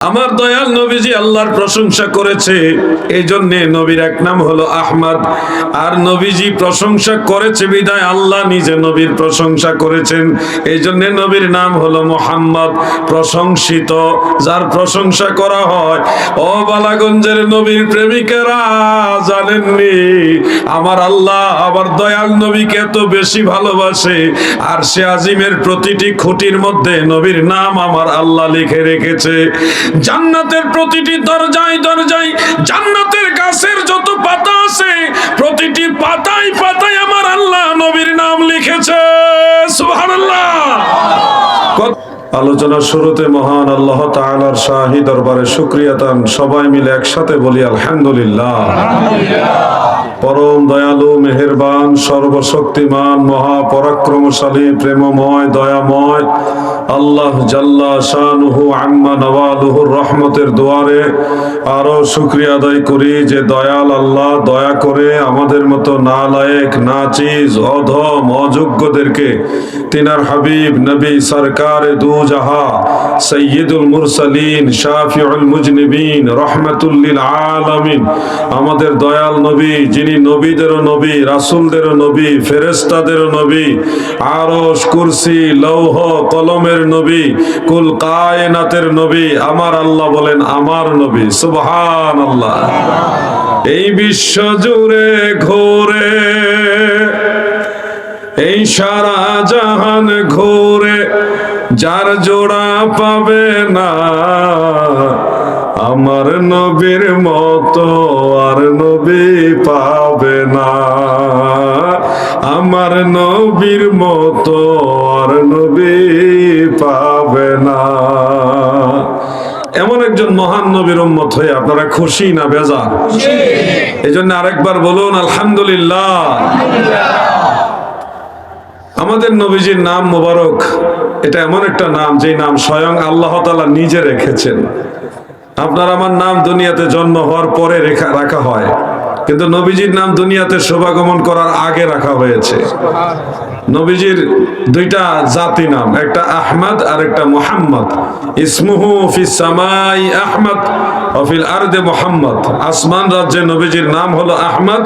আমার দয়াল নবীজি আল্লাহর প্রশংসা করেছে। এই জন্য নবীর এক নাম হলো আহমদ। আর নবীজি প্রশংসা করেছে বিদায় আল্লাহ নিজে নবীর প্রশংসা করেছেন। এই জন্য নবীর নাম হলো মোহাম্মদ। প্রশংসিত, যার প্রশংসা করা হয়, ও বালাগঞ্জের নবীর প্রেমিকেরা, জানেননি? আমার আল্লাহ আমার দয়াল নবীকে এত বেশি ভালোবাসে। আর সে আজিমের প্রতিটি খুঁটির মধ্যে নবীর নাম আমার আল্লাহ লিখে রেখেছে। জান্নাতের প্রতিটি দরজায় দরজায়, জান্নাতের গাছের যত পাতা আছে, প্রতিটি পাতায় পাতায় আমার আল্লাহ নবীর নাম লিখেছে। সুবহানাল্লাহ। আলোচনার শুরুতে মহান আল্লাহ তাআলার শাহী দরবারে শুকরিয়া তান সবাই মিলে একসাথে বলি আলহামদুলিল্লাহ। পরম দয়ালু, মেহেরবান, সর্বশক্তিমান, মহাপরাক্রমশালী, প্রেমময়, দয়াময়, আল্লাহ জাল্লা শানুহু আম্মা নওয়ালুহুর রহমতের দুয়ারে আরও শুক্রিয়া আদায় করি যে দয়াল আল্লাহ দয়া করে আমাদের মতো নালায়েক, নাচিজ, অধম, অযোগ্যদেরকে তিনার হাবিব, নবী, সরকার দু জাহা সৈয়দুল মুরসালিন, শাফিউল মুজনিবিন রহমাতুল্লিল আলামিন, আমাদের দয়াল নবী যিনি নবীদেরও নবী, রাসূলদেরও নবী, ফেরেশতাদেরও নবী, আরশ, কুরসি, লৌহ, কলমের নবী, কুল কায়নাতের নবী, আমার আল্লাহ বলেন আমার নবী সুবহান আল্লাহ এই বিশ্ব জুড়ে ঘোরে, এই সারা জাহান ঘোরে, যার জোড়া পাবে না আমার নবীর মতো আর নবী পাবে না। আমার নবীর মতো আর নবী পাবে না। এমন একজন মহান নবীর উম্মত হয়ে আপনারা খুশি না বেজা এই জন্য আরেকবার বলুন, আলহামদুলিল্লাহ। আমাদের নবীজির নাম মোবারক, এটা এমন একটা নাম যে নাম স্বয়ং আল্লাহ তাআলা নিজে রেখেছেন। আপনার আমার নাম দুনিয়াতে জন্ম হওয়ার পরে রেখা রাখা হয়। কিন্তু নবীজির নাম দুনিয়াতে শোভাগমন করার আগে রাখা হয়েছে। নবীজির দুইটা জাতি নাম, একটা আহমদ আর একটা মোহাম্মদ। ইসমুহু ফিস সামাই আহমদ অফিল আরদে মোহাম্মদ। আসমান রাজ্যে নবীজির নাম হলো আহমদ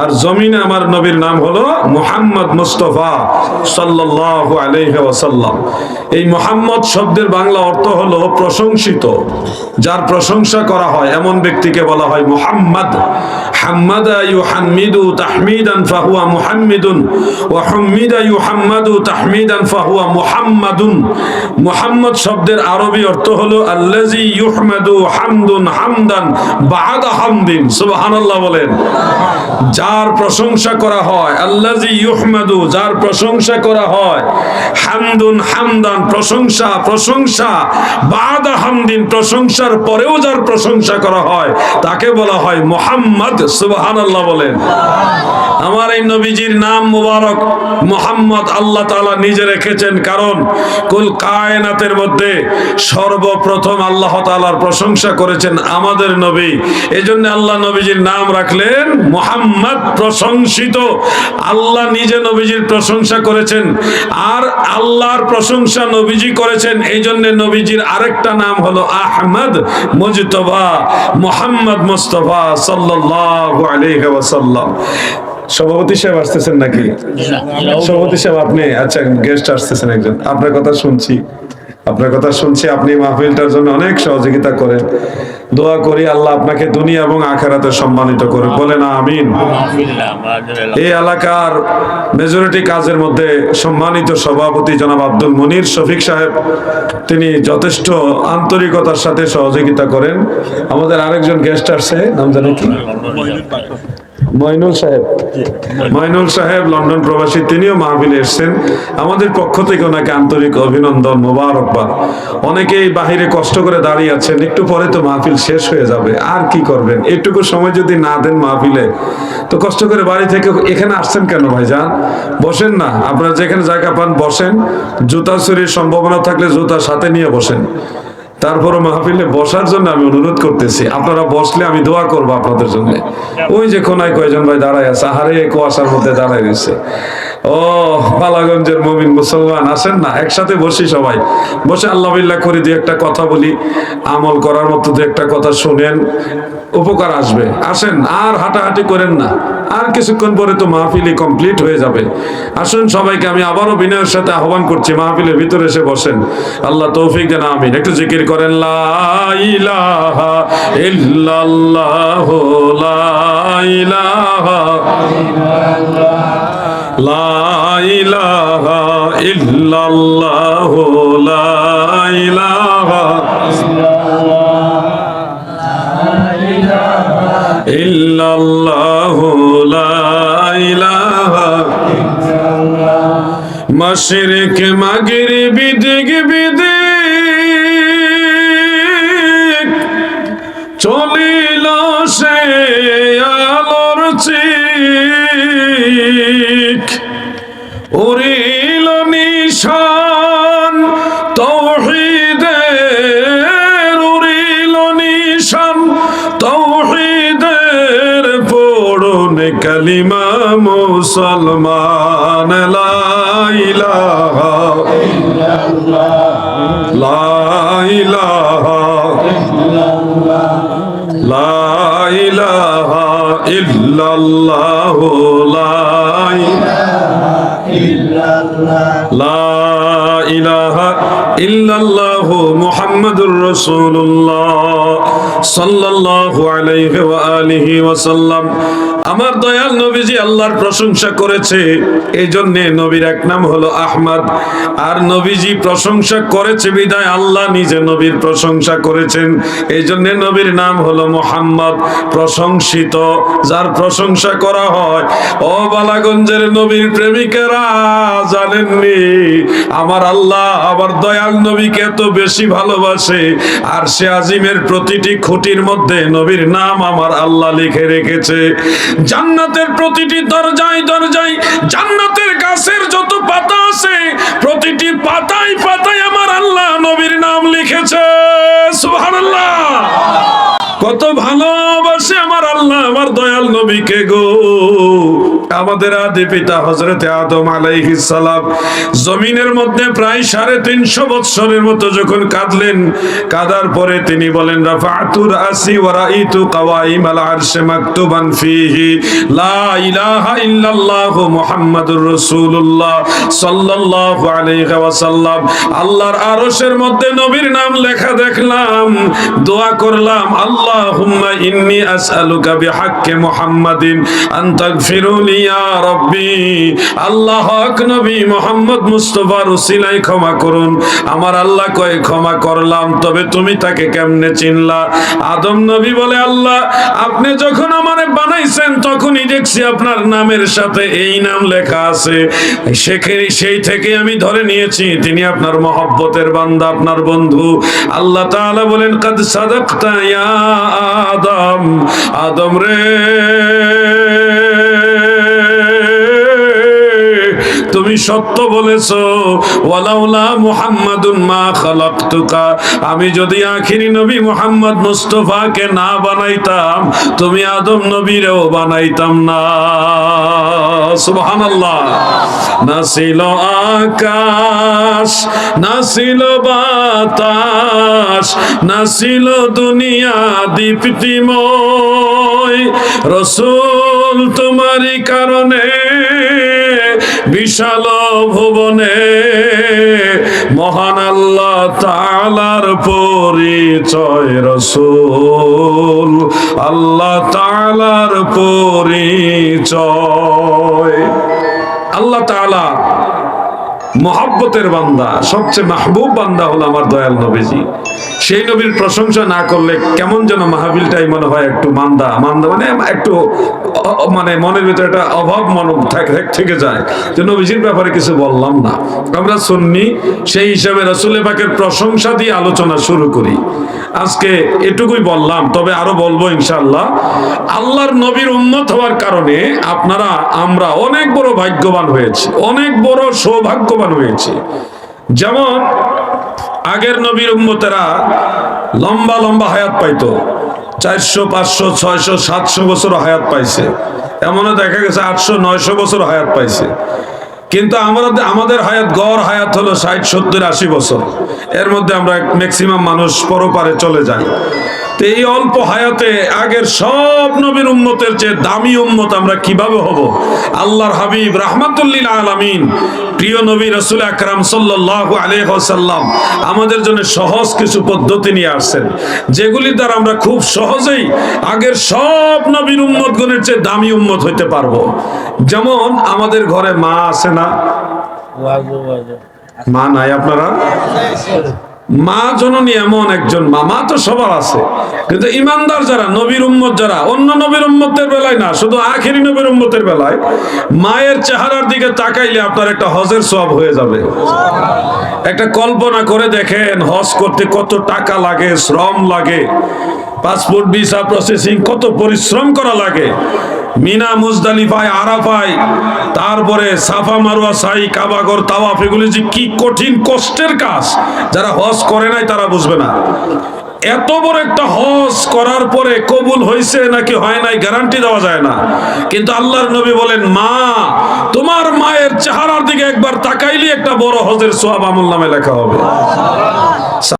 আর জমিনে আমার নবীর নাম হলো মোহাম্মদ মুস্তফা সাল্লাল্লাহু আলাইহি ওয়াসাল্লাম। এই মোহাম্মদ শব্দের বাংলা অর্থ হলো প্রশংসিত, যার প্রশংসা করা হয় এমন ব্যক্তিকে বলা হয় মোহাম্মদ। হাম্মাদা ইউহাম্মিদু তাহমিদান ফাহুয়া মুহাম্মিদুন ওয়া হুম্মিদা ইউহাম্মাদু তাহমিদান ফাহুয়া মুহাম্মাদুন। মুহাম্মদ শব্দের আরবি অর্থ হলো ইউহমাদু হামদুন হামদান হামদিন। সুবহানাল্লাহ বলেন। যার প্রশংসা করা হয় ইউহমাদু যার প্রশংসা করা হয়, হামদুন হামদান প্রশংসা প্রশংসা বাদা হামদিন প্রশংসার পরেও যার প্রশংসা করা হয়, তাকে বলা হয় মোহাম্মদ। সুবহানাল্লাহ বলেন। আমার এই নবীজির নাম মুবারক মোহাম্মদ আল্লাহ তাআলা নিজে রেখেছেন। কারণ কুল কায়নাতের মধ্যে সর্বপ্রথম আল্লাহ তালার প্রশংসা করেছেন আমাদের নবী। এজন্য আল্লাহ নবীজির নাম রাখলেন মোহাম্মদ প্রশংসিত। আল্লাহ নিজে নবীজির প্রশংসা করেছেন আর আল্লাহর প্রশংসা নবীজি করেছেন। এই জন্য নবীজির আরেকটা নাম হলো আহমদ মুজতবা, মোহাম্মদ মুস্তফা আলাইহি ওয়াসাল্লাম। সভাপতি সাহেব আসতেছেন নাকি? সভাপতি সাহেব আপনি আচ্ছা গেস্ট আসতেছেন একজন। আপনার কথা শুনছি। আপনার কথা শুনছি আপনি মাহফিলটার জন্য অনেক সহযোগিতা করেন। দোয়া করি আল্লাহ আপনাকে দুনিয়া এবং আখেরাতে সম্মানিত করে বলেন আমিন। এই এলাকার মেজরিটি কাজের মধ্যে সম্মানিত সভাপতি জনাব আব্দুল মনির শফিক সাহেব তিনি যথেষ্ট আন্তরিকতার সাথে সহযোগিতা করেন। আমাদের আরেকজন গেস্ট আসছে নাম জানে কি? মইনুল সাহেব। মইনুল সাহেব, লন্ডন প্রবাসী, তিনিও মাহফিলে এসেছেন। আমাদের পক্ষ থেকে ওনাকে আন্তরিক অভিনন্দন, মোবারকবাদ। অনেকেই বাহিরে কষ্ট করে দাঁড়িয়ে আছেন, একটু পরে তো মাহফিল শেষ হয়ে যাবে, আর কি করবেন? এটুকু সময় যদি না দেন মাহফিলে, তো কষ্ট করে বাড়ি থেকে এখানে আসছেন কেন ভাইজান? বসেন না, আপনারা যেখানে জায়গা পান, বসেন। জুতা চুরির সম্ভাবনা থাকলে জুতা সাথে নিয়ে বসেন। তারপরে মাহফিলে বসার জন্য আমি অনুরোধ করতেছি। আপনারা বসলে আমি দোয়া করব আপনাদের জন্য। ওই যে কোনায় কয়জন ভাই দাঁড়ায় আছে, আহারে কুয়াশার মধ্যে দাঁড়ায় রয়েছে। ও, বালাগঞ্জের মমিন মুসলমান আসেন না? একসাথে বসি সবাই। বসে আল্লাহ বিল্লাহ করে দিয়ে একটা কথা বলি, আমল করার মতো দু একটা কথা শুনেন, উপকার আসবে। আসেন, আর হাঁটাহাঁটি করেন না। আর কিছুক্ষণ পরে তো মাহফিলি কমপ্লিট হয়ে যাবে। আসুন সবাইকে, আমি আবারও বিনয়ের সাথে আহ্বান করছি, মাহফিলের ভিতরে এসে বসেন। আল্লাহ তৌফিক দেন, আমিন। একটু জিকির করেন, লা ইলাহা ইল্লাল্লাহ লা ইলাহা লা ইলাহা ইল্লাল্লাহ লা ইলাহা ইল্লাল্লাহ লা ইলাহা। মশরিক মাগরিব দিগ কালিমা মুসলমান, লা ইলাহা লা ইলাহা লা ইলাহা ইল্লাল্লাহ লা লা ইলাহা ইল্লাল্লাহ মুহাম্মাদুর রাসূলুল্লাহ। সাল্লাল্লাহু আলাইহি ওয়া আলিহি ওয়া সাল্লাম আমার দয়াল নবীজি আল্লাহর প্রশংসা করেছে। এই জন্য নবীর এক নাম হলো আহমদ। আর নবীজি প্রশংসা করেছে বিদায় আল্লাহ নিজে নবীর প্রশংসা করেছেন। এই জন্য নবীর নাম হলো মোহাম্মদ। প্রশংসিত, যার প্রশংসা করা হয়, ও বালাগঞ্জের নবীর প্রেমিকেরা, জানেননি? আমার আল্লাহ আমার দয়াল নবীকে এত বেশি ভালোবাসে। আর সে আজিমের প্রতিটি খুঁটির মধ্যে নবীর নাম আমার আল্লাহ লিখে রেখেছে। জান্নাতের প্রতিটি দরজায় দরজায়, জান্নাতের গাছের যত পাতা আছে, প্রতিটি পাতায় পাতায় আমার আল্লাহ নবীর নাম লিখেছে। সুবহানাল্লাহ। কত ভালোবাসে আমার আল্লাহ, আমার দয়াল নবীকে গো। আমাদের আদি পিতা হজরতে আদম আলাইহিস সালাম জমিনের মধ্যে প্রায় সাড়ে তিনশো বৎসরের মতো যখন কাঁদলেন, কাদার পরে তিনি বলেন রাফাতুর আসি ওয়ারাইতু কাওয়াইম আল আরশে মাকতুবান ফিহি। লা ইলাহা ইল্লাল্লাহু মুহাম্মাদুর রাসূলুল্লাহ সাল্লাল্লাহু আলাইহি ওয়াসাল্লাম। আল্লাহর আরশের মধ্যে নবীর নাম লেখা দেখলাম, দোয়া করলাম আল্লাহুম্মা ইন্নী بحق محمد মুহাম্মাদিন تغفر لي يا ربي আল্লাহ হক নবী মুহাম্মদ মুস্তাফার উসিলায় ক্ষমা করুন। আমার আল্লাহ কয় ক্ষমা করলাম, তবে তুমি তাকে কেমনে চিনলা? আদম নবী বলে, আল্লাহ, আপনি যখন আমারে বানাইছেন তখনই দেখছি আপনার নামের সাথে এই নাম লেখা আছে সেই থেকে আমি ধরে নিয়েছি, তিনি আপনার মহব্বতের বান্দা, আপনার বন্ধু। আল্লাহ তাআলা বলেন, কাদ সাদাকতা ইয়া আদম। আদম রে। তুমি সত্য বলেছ। ওয়ালাউলা মুহাম্মাদুন মা খালাকতুকা। আমি যদি আখিরি নবী মুহাম্মদ মুস্তাফাকে না বানাইতাম, তুমি আদম নবীরেও বানাইতাম না। সুবহানাল্লাহ। না ছিল আকাশ, না ছিল বাতাস, না ছিল দুনিয়া দীপ্তিময়। রসুল তোমারই কারণে বিশাল ভুবনে মহান আল্লাহ তালার পরিচয় রসুল। আল্লাহ তালার পরিচয়। আল্লাহ তালা মহাব্বতের বান্দা, সবচেয়ে মাহবুব বান্দা হলো আমার দয়াল নবীজি। সেই নবীর প্রশংসা না করলে কেমন যেন মাহবিলটাই মনে হয় একটু মান্দা মান্দা মানে একটু মানে মনের ভিতরে একটা অভাব মন থেকে যায়। যে নবীজির ব্যাপারে কিছু বললাম না। আমরা শুননি সেই হিসাবে রসুল পাকের প্রশংসা দিয়ে আলোচনা শুরু করি। আজকে এটুকুই বললাম, তবে আরও বলব ইনশাআল্লাহ। আল্লাহর নবীর উন্নত হওয়ার কারণে আপনারা, আমরা অনেক বড় ভাগ্যবান হয়েছি। অনেক বড় সৌভাগ্যবান হয়েছি। যেমন, আগের নবীর উম্মতেরা লম্বা লম্বা হায়াত পাইতো। চারশো, পাঁচশো, ছয়শো, সাতশো বছর হায়াত পাইছে। এমনও দেখা গেছে আটশো, নয়শো বছর হায়াত পাইছে। কিন্তু আমরা আমাদের হায়াত গড় হায়াত হলো ষাট, সত্তর, আশি বছর। এর মধ্যে আমরা ম্যাক্সিমাম মানুষ পরপারে চলে যাই। এই অল্প হায়াতে আগের সব নবীর উম্মতের চেয়ে দামি উম্মত আমরা কীভাবে হব? আল্লাহর হাবিব রাহমাতুল্লিল আলামিন, প্রিয় নবী রসুল আকরাম সাল্লাল্লাহু আলাইহি ওয়াসাল্লাম আমাদের জন্য সহজ কিছু পদ্ধতি নিয়ে আসছেন, যেগুলির দ্বারা আমরা খুব সহজেই আগের সব নবীর উম্মত গুণের চেয়ে দামি উম্মত হইতে পারব। যেমন আমাদের ঘরে মা আছে না? মা নাই আপনারা? মা জননী এমন একজন মা মা তো সবার আছে। কিন্তু ইমানদার যারা, নবীর উম্মত যারা, অন্য নবীর উম্মতের বেলায় না, শুধু আখেরি নবীর উম্মতের বেলায়, মায়ের চেহারার দিকে তাকাইলে আপনার একটা হজের সব হয়ে যাবে। একটা কল্পনা করে দেখেন, হজ করতে কত টাকা লাগে, শ্রম লাগে। পাসপোর্ট, ভিসা প্রসেসিং, কত পরিশ্রম করা লাগে। মিনা, মুজদালিফায়, আরাফায়, তারপরে সাফা মারুয়া সাই, কাবাগর, তাওয়াফ, এগুলি যে কি কঠিন, কষ্টের কাজ। যারা হজ করে নাই, তারা বুঝবে না। এত বড় একটা হজ করার পরে কবুল হয়েছে নাকি হয় নাই গ্যারান্টি দেওয়া যায় না। কিন্তু আল্লাহর নবী বলেন, মা, তোমার মায়ের চেহারার দিকে একবার তাকাইলে একটা বড় হজের সোয়াব আমল নামে লেখা হবে।